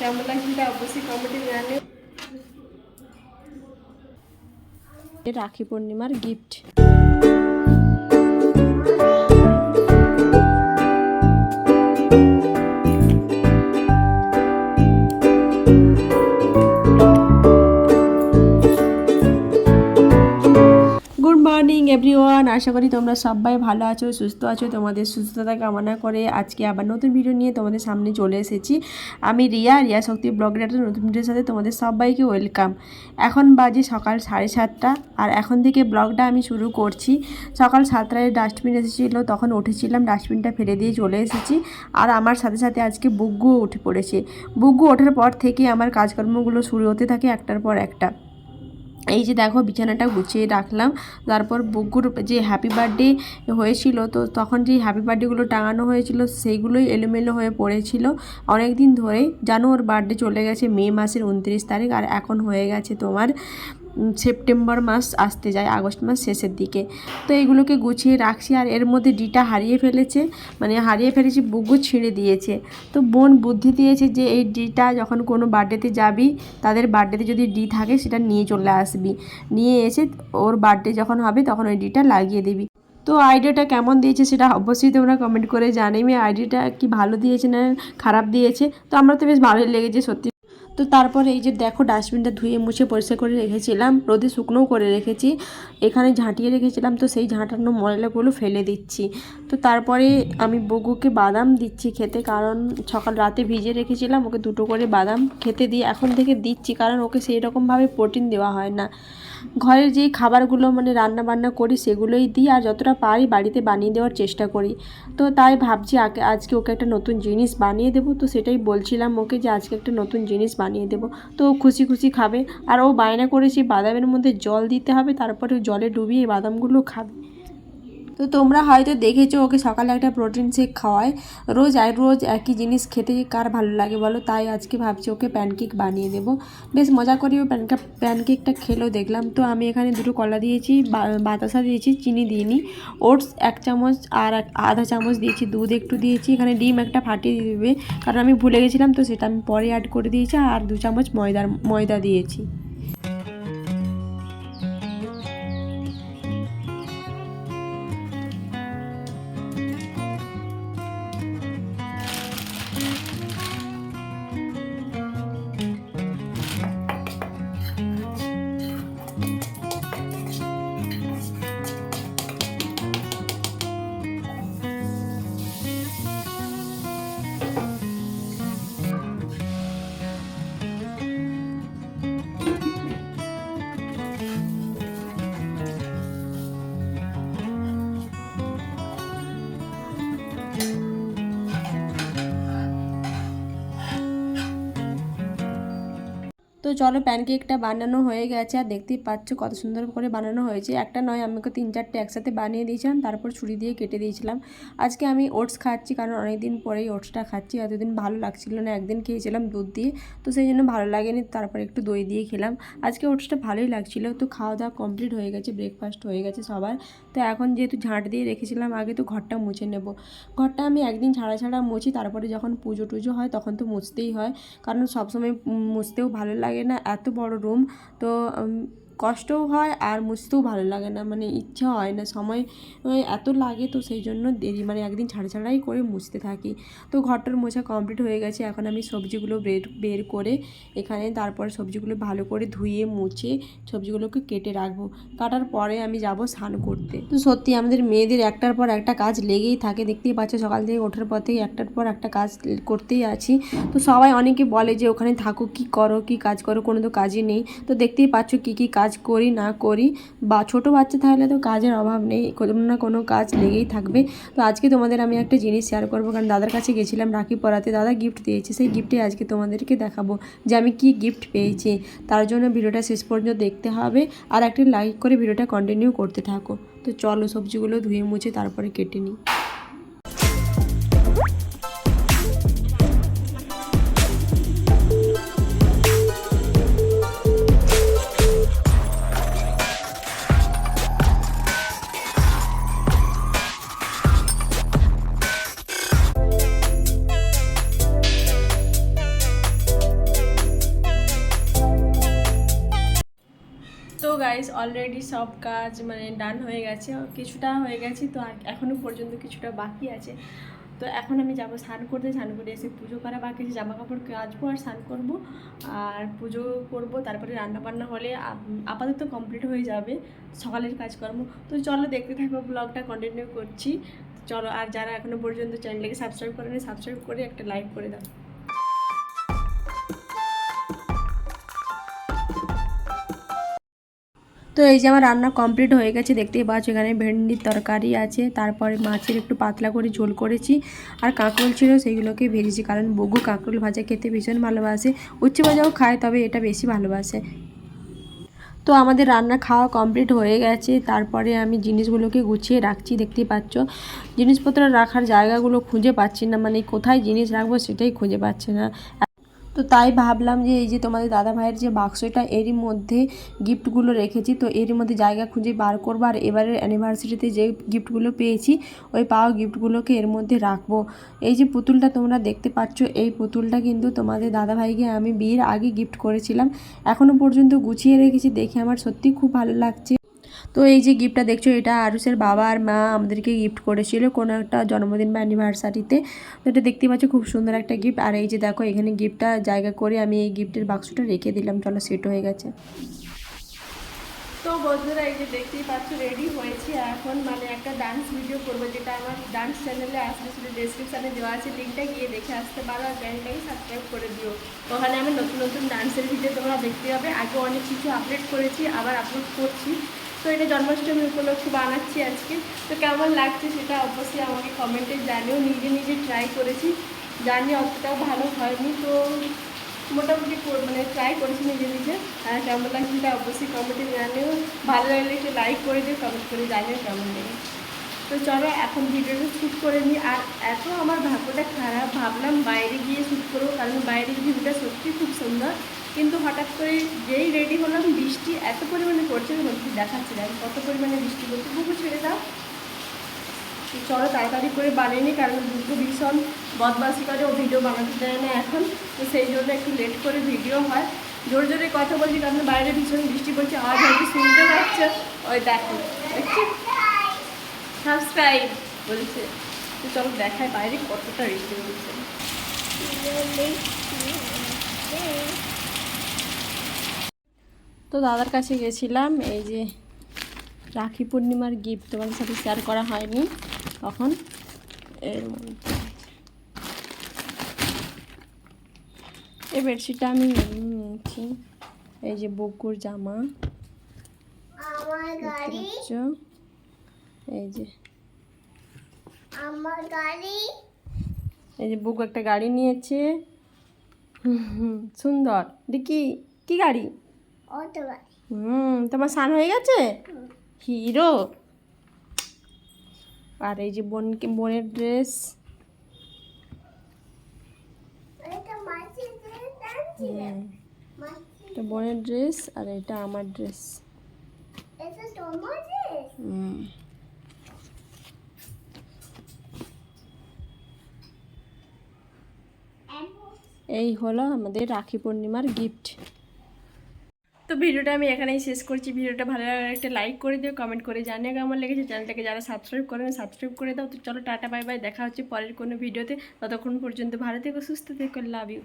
কেমন লাগছে সেটা অবশ্যই কমেন্টে জানিও। রাখি পূর্ণিমার গিফট আশা করি তোমরা সবাই ভালো আছো, সুস্থ আছো। তোমাদের সুস্থতা কামনা করে আজকে আবার নতুন ভিডিও নিয়ে তোমাদের সামনে চলে এসেছি। আমি রিয়া রিয়া শক্তি ব্লগের একটা নতুন ভিডিওর সাথে তোমাদের সবাইকে ওয়েলকাম এখন বাজে সকাল সাড়ে সাতটা আর এখন থেকে ব্লগটা আমি শুরু করছি। সকাল সাতটায় ডাস্টবিন এসেছিল, তখন উঠেছিলাম ডাস্টবিনটা ফেলে দিয়ে চলে এসেছি। আর আমার সাথে সাথে আজকে বুগ্গুও উঠে পড়েছে। বুগ্গু ওঠার পর থেকে আমার কাজকর্মগুলো শুরু হতে থাকে একটার পর একটা। এই যে দেখো বিছানাটা গুছিয়ে রাখলাম, তারপর বুকুর যে হ্যাপি বার্থডে হয়েছিল, তো তখন যে হ্যাপি বার্থডেগুলো টাঙানো হয়েছিল সেইগুলোই এলোমেলো হয়ে পড়েছিল। অনেক দিন ধরেই জানো ওর বার্থডে চলে গেছে মে মাসের উনত্রিশ তারিখ, আর এখন হয়ে গেছে তোমার সেপ্টেম্বর মাস আসতে যায়, আগস্ট মাস শেষের দিকে। তো এইগুলোকে গুছিয়ে রাখছি আর এর মধ্যে ডিটা হারিয়ে ফেলেছে মানে হারিয়ে ফেলেছি বুগু ছিঁড়ে দিয়েছে। তো বোন বুদ্ধি দিয়েছে যে এই ডিটা যখন কোনো বার্থডেতে যাবি, তাদের বার্থডেতে যদি ডি থাকে, সেটা নিয়ে চলে আসবি। নিয়ে এসে ওর বার্থডে যখন হবে, তখন ওই ডিটা লাগিয়ে দিবি। তো আইডিয়াটা কেমন দিয়েছে সেটা অবশ্যই তোমরা কমেন্ট করে জানিবে। আইডিয়াটা কি ভালো দিয়েছে না খারাপ দিয়েছে? তো আমরা তো বেশ ভালোই লেগেছে, সত্যি তো তারপরে এই যে দেখো ডাস্টবিনটা ধুয়ে মুছে পরিষ্কার করে রেখেছিলাম, রোদে শুকনোও করে রেখেছি। এখানে ঝাঁটিয়ে রেখেছিলাম, তো সেই ঝাঁটানো ময়লাগুলো ফেলে দিচ্ছি। তো তারপরে আমি বগুকে বাদাম দিচ্ছি খেতে, কারণ সকাল রাতে ভিজে রেখেছিলাম, ওকে দুটো করে বাদাম খেতে দিয়ে এখন থেকে দিচ্ছি, কারণ ওকে সেই রকমভাবে প্রোটিন দেওয়া হয় না। ঘরের যেই খাবারগুলো মানে রান্না বান্না করি সেগুলোই দিই, আর যতটা পারি বাড়িতে বানিয়ে দেওয়ার চেষ্টা করি। তো তাই ভাবছি আজকে ওকে একটা নতুন জিনিস বানিয়ে দেবো। তো সেটাই বলছিলাম ওকে যে আজকে একটা নতুন জিনিস বানিয়ে দেবো। তো খুশি খুশি খাবে। আর ও বায়না করে সেই বাদামের মধ্যে জল দিতে হবে, তারপরে জলে ডুবিয়ে বাদামগুলো খাবে। তো তোমরা হয়তো দেখেছ ওকে সকালে একটা প্রোটিন শেক খাওয়ায়। রোজ আর রোজ একই জিনিস খেতে কার ভালো লাগে বলো? তাই আজকে ভাবছি ওকে প্যানকেক বানিয়ে দেবো। বেশ মজা করে ও প্যানকা প্যানকেকটা খেলেও দেখলাম। তো আমি এখানে দুটো কলা দিয়েছি বাতাসা দিয়েছি, চিনি দিইনি। ওটস এক চামচ আর আধা চামচ দিয়েছি, দুধ একটু দিয়েছি। এখানে ডিম একটা ফাটিয়ে দিবে, কারণ আমি ভুলে গেছিলাম, তো সেটা আমি পরে অ্যাড করে দিয়েছি, আর দু চামচ ময়দার, ময়দা দিয়েছি। চলো প্যানকেকটা বানানো হয়ে গেছে আর দেখতেই পাচ্ছ কত সুন্দর করে বানানো হয়েছে। একটা নয়, আমাকে তিন চারটে একসাথে বানিয়ে দিয়েছিলাম, তারপর ছুরি দিয়ে কেটে দিয়েছিলাম। আজকে আমি ওটস খাচ্ছি, কারণ অনেক দিন পরেই ওটসটা খাচ্ছি। এতদিন ভালো লাগছিল না, একদিন খেয়েছিলাম দুধ দিয়ে, তো সেই জন্য ভালো লাগেনি, তারপর একটু দই দিয়ে খেলাম। আজকে ওটসটা ভালোই লাগছিল, তো খাওয়া দাওয়া কমপ্লিট হয়ে গেছে, ব্রেকফাস্ট হয়ে গেছে সবার। তো এখন যেহেতু ঝাঁট দিয়ে রেখেছিলাম, আগে তো ঘরটা মুছে নেব। ঘরটা আমি একদিন ছাড়া ছাড়া মুছি, তারপরে যখন পুজো টুজো হয়, তখন তো মুছতেই হয়, কারণ সবসময় মুছতেও ভালো লাগে না এত বড় রুম তো কষ্টও হয় আর মুছতেও ভালো লাগে না। মানে ইচ্ছা হয় না। সময় এত লাগে তো সেই জন্য দেরি। মানে একদিন ছাড়া ছাড়াই করে মুছতে থাকি। তো ঘরটার মোছা কমপ্লিট হয়ে গেছে। এখন আমি সবজিগুলো বের বের করে এখানে তারপর সবজিগুলো ভালো করে ধুয়ে, মুছে সবজিগুলোকে কেটে রাখব। কাটার পরে আমি যাব স্নান করতে। তো সত্যি আমাদের মেয়েদের একটার পর একটা কাজ লেগেই থাকে। দেখতেই পাচ্ছ সকাল থেকে ওঠার পর থেকে একটার পর একটা কাজ করতেই আছি। তো সবাই অনেকে বলে যে, ওখানে থাকো, কি করো, কি কাজ করো? কোনো তো কাজই নেই। তো দেখতেই পাচ্ছ কি কি কাজ করি না করি বা ছোট বাচ্চা থাকলে তো কাজের অভাব নেই, কোনো না কোনো কাজ লেগেই থাকবে। তো আজকে তোমাদের আমি একটা জিনিস শেয়ার করব, কারণ দাদার কাছে গেছিলাম রাখি পরাতে, দাদা গিফট দিয়েছে, সেই গিফটে আজকে তোমাদেরকে দেখাবো যে আমি কি গিফট পেয়েছি। তার জন্য ভিডিওটা শেষ পর্যন্ত দেখতে হবে আর একটা লাইক করে ভিডিওটা কন্টিনিউ করতে থাকো। তো চলো সবজিগুলো ধুয়ে মুছে তারপরে কেটে নিই। গাইস অলরেডি সব কাজ মানে ডান হয়ে গেছে, কিছুটা হয়ে গেছে, তো এখনও পর্যন্ত কিছুটা বাকি আছে। তো এখন আমি যাব স্নান করতে, স্নান করে এসে পুজো করা বাকি আছে জামা কাপড় কাচবো আর স্নান করব। আর পুজো করব, তারপরে রান্না বান্না হলে আপাতত কমপ্লিট হয়ে যাবে সকালের কাজকর্ম। তো চলো দেখতে থাকব ব্লগটা কন্টিনিউ করছি। চলো, আর যারা এখনও পর্যন্ত চ্যানেলটাকে সাবস্ক্রাইব করেনি সাবস্ক্রাইব করে একটা লাইক করে দাও। তো এই যে আমার রান্না কমপ্লিট হয়ে গেছে, দেখতেই পাচ্ছ এখানে ভেন্ডির তরকারি আছে, তারপরে মাছের একটু পাতলা করে ঝোল করেছি, আর কাঁকরোল ছিল সেইগুলোকে ভেজেছি, কারণ বগু কাঁকরোল ভাজা খেতে ভীষণ ভালোবাসে, উচ্ছে ভাজাও খায় তবে এটা বেশি ভালোবাসে। তো আমাদের রান্না খাওয়া কমপ্লিট হয়ে গেছে, তারপরে আমি জিনিসগুলোকে গুছিয়ে রাখছি, দেখতেই পাচ্ছ, জিনিসপত্র রাখার জায়গাগুলো খুঁজে পাচ্ছি না মানে কোথায় জিনিস রাখব সেটাই খুঁজে পাচ্ছি না। তো তাই ভাবলাম যে এই যে তোমাদের দাদা ভাইয়ের যে বাক্সটা, এরই মধ্যে গিফটগুলো রেখেছি। তো এরই মধ্যে জায়গা খুঁজে বার করব আর এবারের অ্যানিভার্সারিতে যে গিফটগুলো পেয়েছি, ওই পাওয়া গিফটগুলোকে এর মধ্যে রাখব। এই যে পুতুলটা তোমরা দেখতে পাচ্ছ, এই পুতুলটা কিন্তু তোমাদের দাদা ভাইকে আমি বিয়ের আগে গিফট করেছিলাম। এখনও পর্যন্ত গুছিয়ে রেখেছি, দেখে আমার সত্যি খুব ভালো লাগছে। তো এই যে গিফটটা দেখছ, এটা আরুষের বাবা আর মা আমাদেরকে গিফট করেছিল কোনো একটা জন্মদিন বা অ্যানিভার্সারিতে তো এটা দেখতে পাচ্ছ খুব সুন্দর একটা গিফট আর এই যে দেখো, এখানে গিফটটা জায়গা করে আমি এই গিফটের বাক্সটা রেখে দিলাম। চলো সেট হয়ে গেছে। তো বন্ধুরা, এই যে দেখতেই পাচ্ছ রেডি হয়েছি। এখন মানে একটা ডান্স ভিডিও করব, যেটা আমার ডান্স চ্যানেলে আসলে সেটা ডেসক্রিপশানে দেওয়া আছে। লিঙ্কটা গিয়ে দেখে আসতে পারো আর চ্যানেলটাকে সাবস্ক্রাইব করে দিও। ওখানে আমি নতুন নতুন ডান্সের ভিডিও তোমরা দেখতে পাবে। আগে অনেক কিছু আপলোড করেছি, আবার আপলোড করছি। তো এটা জন্মাষ্টমী উপলক্ষে বানাচ্ছি আজকে। তো কেমন লাগছে সেটা অবশ্যই আমাকে কমেন্টে জানিও। নিজে নিজে ট্রাই করেছি। জানি অতটাও ভালো হয়নি। তো মোটামুটি মানে ট্রাই করেছি নিজে নিজে। আর কেমন লাগছে সেটা অবশ্যই কমেন্টে জানিও। ভালো লাগলে একটু লাইক করে দিও কমেন্ট করে জানিও কেমন লাগে। তো চলো, এখন ভিডিওটা শ্যুট করে নিই। আর এত আমার ভাগ্যটা খারাপ, ভাবলাম বাইরে গিয়ে শ্যুট করব। কারণ বাইরের ভিউটা সত্যি খুব সুন্দর। কিন্তু হঠাৎ করে যেই রেডি হলাম, বৃষ্টি পড়ছে বলছি দেখাচ্ছি, দেখ কত পরিমাণে বৃষ্টি পড়ছে বুকু ছেড়ে দাও। চলো তাড়াতাড়ি করে বানিয়ে নিই কারণ দুটো ভীষণ বদমাসি করে ও ভিডিও বানাতে দেয় না এখন। তো সেই জন্য একটু লেট করে ভিডিও হয়। জোরে জোরে কথা বলছি, কারণ বাইরে ভীষণ বৃষ্টি পড়ছে, আওয়াজ হয়তো শুনতে পাচ্ছে। ওই দেখো, দেখছি? সাবস্ক্রাইব বলছে। তো চলো দেখায় বাইরে কতটা বৃষ্টি হচ্ছে। তো দাদার কাছে গেছিলাম এই যে রাখি পূর্ণিমার গিফট তোমাদের সাথে শেয়ার করা হয়নি তখন এর এই বেডশিটটা আমি নিয়েছি। এই যে বকুর জামা এই যে আমার গাড়ি। এই যে বুক একটা গাড়ি নিয়েছে। সুন্দর। দেখি কি গাড়ি? হুম তোমার স্নান হয়ে গেছে? হিরো। আর এই যে বোনকে বোনের ড্রেস। এটা বোনের ড্রেস আর এটা আমার ড্রেস। ড্রেস? হুম। এই হলো আমাদের রাখি পূর্ণিমার গিফট। তো ভিডিওটা আমি এখানেই শেষ করছি। ভিডিওটা ভালো লাগলে একটা লাইক করে দিও কমেন্ট করে জানিও কেমন লেগেছে। চ্যানেলটাকে যারা সাবস্ক্রাইব করেন সাবস্ক্রাইব করে দাও। তো চলো টাটা বাই বাই দেখা হচ্ছে পরের কোনো ভিডিওতে। ততক্ষণ পর্যন্ত ভালো থেকো, সুস্থ থেকো লাভ ইউ